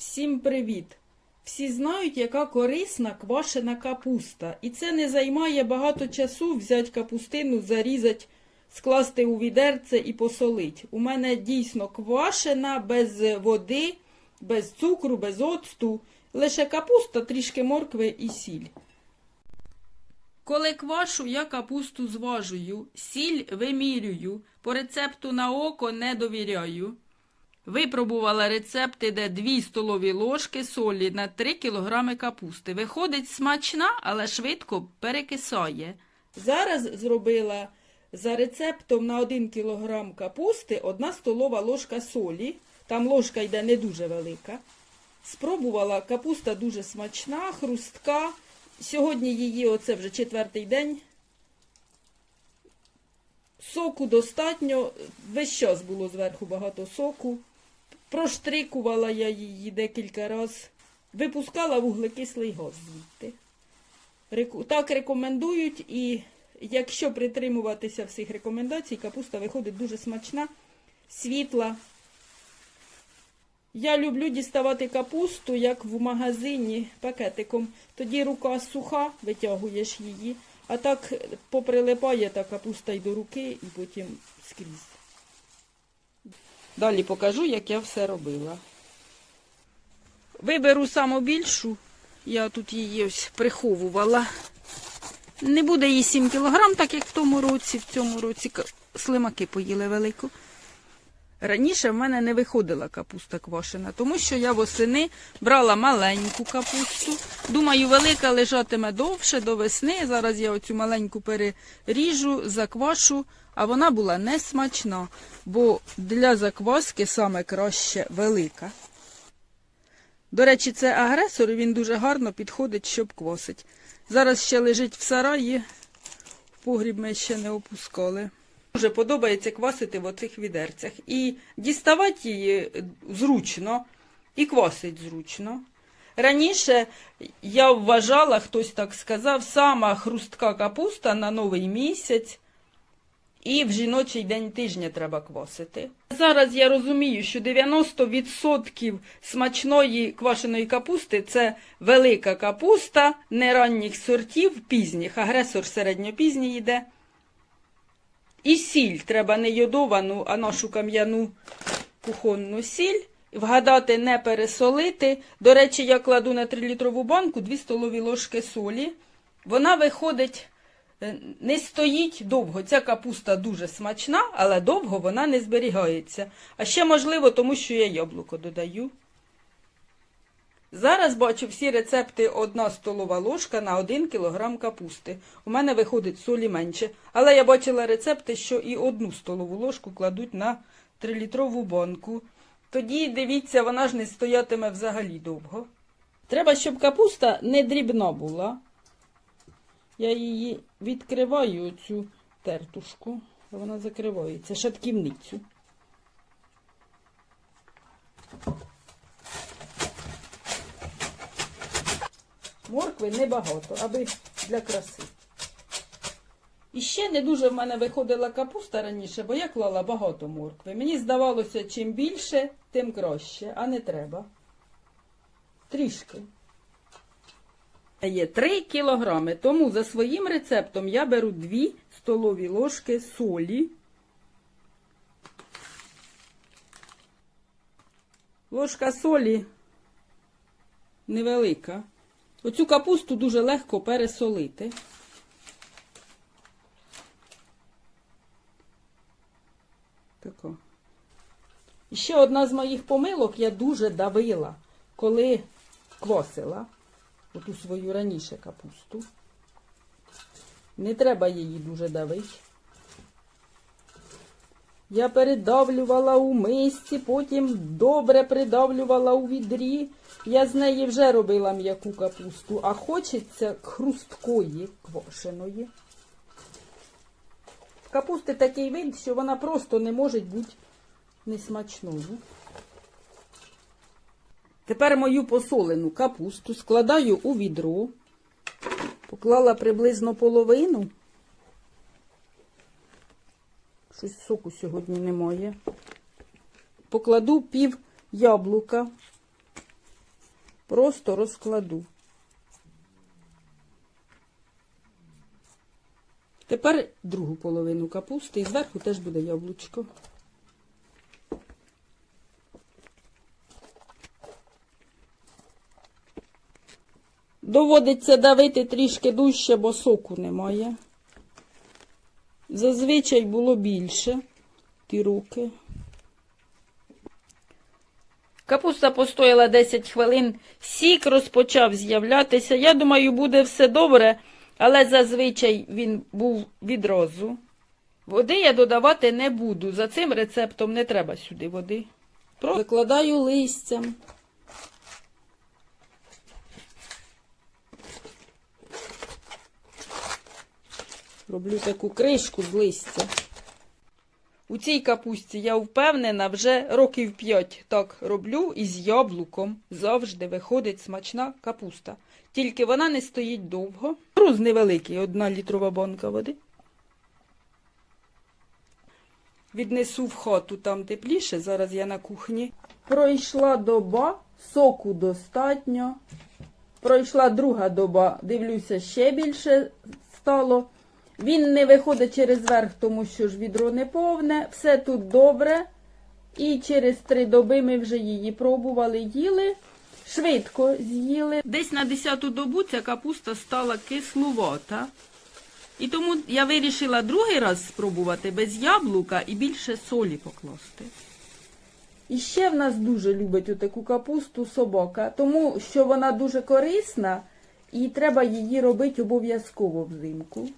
Всім привіт! Всі знають, яка корисна квашена капуста. І це не займає багато часу взяти капустину, зарізати, скласти у відерце і посолити. У мене дійсно квашена, без води, без цукру, без оцту. Лише капуста, трішки моркви і сіль. Коли квашу, я капусту зважую, сіль вимірюю, по рецепту на око не довіряю. Випробувала рецепти, де 2 столові ложки солі на 3 кг капусти. Виходить смачна, але швидко перекисає. Зараз зробила за рецептом на 1 кг капусти 1 столова ложка солі. Там ложка йде не дуже велика. Спробувала, капуста дуже смачна, хрустка. Сьогодні її, оце вже четвертий день. Соку достатньо, весь час було зверху багато соку. Проштрикувала я її декілька разів. Випускала вуглекислий газ звідти. Так рекомендують, і якщо притримуватися всіх рекомендацій, капуста виходить дуже смачна, світла. Я люблю діставати капусту, як в магазині пакетиком. Тоді рука суха, витягуєш її, а так поприлипає та капуста й до руки, і потім скрізь. Далі покажу, як я все робила. Виберу саму більшу, я тут її ось приховувала. Не буде їй 7 кг, так як в тому році, в цьому році слимаки поїли велику. Раніше в мене не виходила капуста квашена, тому що я восени брала маленьку капусту. Думаю, велика лежатиме довше до весни. Зараз я оцю маленьку переріжу, заквашу, а вона була не смачна, бо для закваски саме краще велика. До речі, це агресор, він дуже гарно підходить, щоб квасить. Зараз ще лежить в сараї, в погріб ми ще не опускали. Дуже подобається квасити в оцих відерцях. І діставати її зручно, і квасить зручно. Раніше я вважала, хтось так сказав, сама хрустка капуста на новий місяць. І в жіночий день тижня треба квасити. Зараз я розумію, що 90% смачної квашеної капусти це велика капуста, не ранніх сортів, пізніх. Агресор середньопізній йде. І сіль треба не йодовану, а нашу кам'яну кухонну сіль. Вгадати, не пересолити. До речі, я кладу на 3-літрову банку 2 столові ложки солі. Вона виходить, е, не стоїть довго. Ця капуста дуже смачна, але довго вона не зберігається. А ще можливо, тому що я яблуко додаю. Зараз бачу всі рецепти 1 столова ложка на 1 кг капусти. У мене виходить солі менше. Але я бачила рецепти, що і 1 столову ложку кладуть на 3-літрову банку. Тоді, дивіться, вона ж не стоятиме взагалі довго. Треба, щоб капуста не дрібна була. Я її відкриваю, оцю тертушку. Вона закривається, шатківницю. Моркви небагато, аби для краси. І ще не дуже в мене виходила капуста раніше, бо я клала багато моркви. Мені здавалося, чим більше, тим краще, а не треба. Трішки. Є 3 кілограми, тому за своїм рецептом я беру 2 столові ложки солі. Ложка солі невелика. Оцю капусту дуже легко пересолити. Тако. І ще одна з моїх помилок я дуже давила, коли квасила оту свою раніше капусту. Не треба її дуже давити. Я передавлювала у мисці, потім добре придавлювала у відрі. Я з неї вже робила м'яку капусту, а хочеться хрусткої квашеної. Капусти такий вид, що вона просто не може бути несмачною. Тепер мою посолену капусту складаю у відро. Поклала приблизно половину. Щось соку сьогодні немає. Покладу пів яблука. Просто розкладу. Тепер другу половину капусти і зверху теж буде яблучко. Доводиться давити трішки дужче, бо соку немає. Зазвичай було більше ті руки. Капуста постояла 10 хвилин, сік розпочав з'являтися. Я думаю, буде все добре, але зазвичай він був відразу. Води я додавати не буду. За цим рецептом не треба сюди води. Викладаю листям. Роблю таку кришку з листя. У цій капусті я впевнена, вже років п'ять так роблю і з яблуком завжди виходить смачна капуста. Тільки вона не стоїть довго. Груз невеликий, одна літрова банка води. Віднесу в хату там тепліше, зараз я на кухні. Пройшла доба, соку достатньо. Пройшла друга доба, дивлюся, ще більше стало. Він не виходить через верх, тому що ж відро не повне. Все тут добре. І через три доби ми вже її пробували, їли. Швидко з'їли. Десь на 10-ту добу ця капуста стала кислувата. І тому я вирішила другий раз спробувати без яблука і більше солі покласти. І ще в нас дуже любить таку капусту собака, тому що вона дуже корисна і треба її робити обов'язково взимку.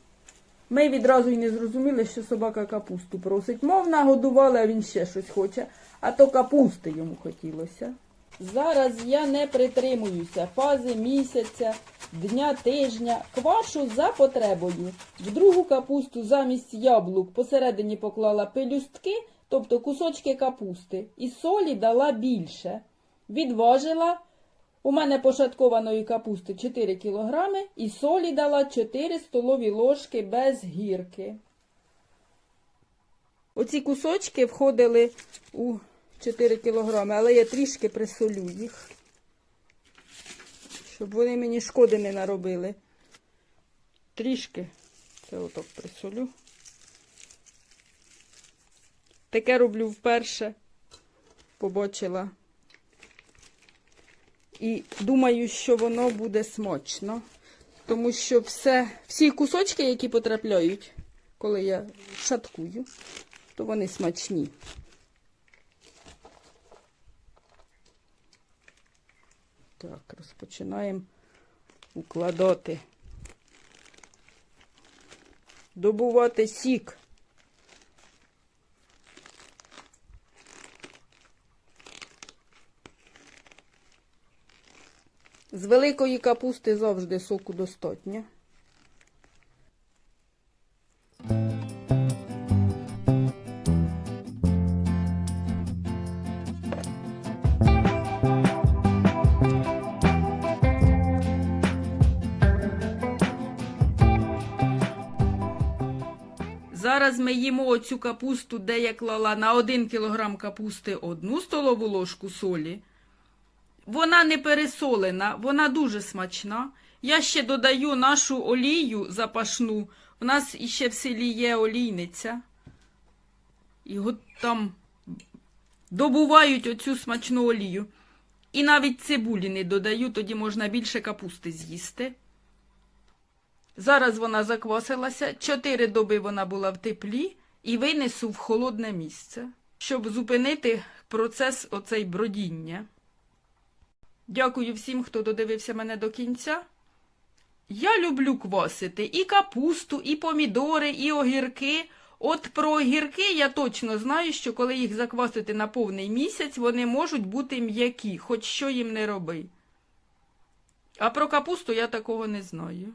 Ми відразу й не зрозуміли, що собака капусту просить. Мов нагодували, а він ще щось хоче, а то капусти йому хотілося. Зараз я не притримуюся фази місяця, дня, тижня, квашу за потребою. В другу капусту замість яблук посередині поклала пелюстки, тобто кусочки капусти, і солі дала більше. Відважила. У мене пошаткованої капусти 4 кілограми і солі дала 4 столові ложки без гірки. Оці кусочки входили у 4 кілограми, але я трішки присолю їх, щоб вони мені шкоди не наробили. Трішки це отак присолю. Таке роблю вперше, побачила. І думаю, що воно буде смачно. Тому що все, всі кусочки, які потрапляють, коли я шаткую, то вони смачні. Так, розпочинаємо укладати. Добувати сік. З великої капусти завжди соку достатньо. Зараз ми їмо оцю капусту, де я клала на 1 кг капусти одну столову ложку солі. Вона не пересолена, вона дуже смачна. Я ще додаю нашу олію запашну. У нас іще в селі є олійниця. І от там добувають оцю смачну олію. І навіть цибулі не додаю, тоді можна більше капусти з'їсти. Зараз вона заквасилася, чотири доби вона була в теплі і винесу в холодне місце, щоб зупинити процес оцей бродіння. Дякую всім, хто додивився мене до кінця. Я люблю квасити і капусту, і помідори, і огірки. От про огірки я точно знаю, що коли їх заквасити на повний місяць, вони можуть бути м'які, хоч що їм не роби. А про капусту я такого не знаю.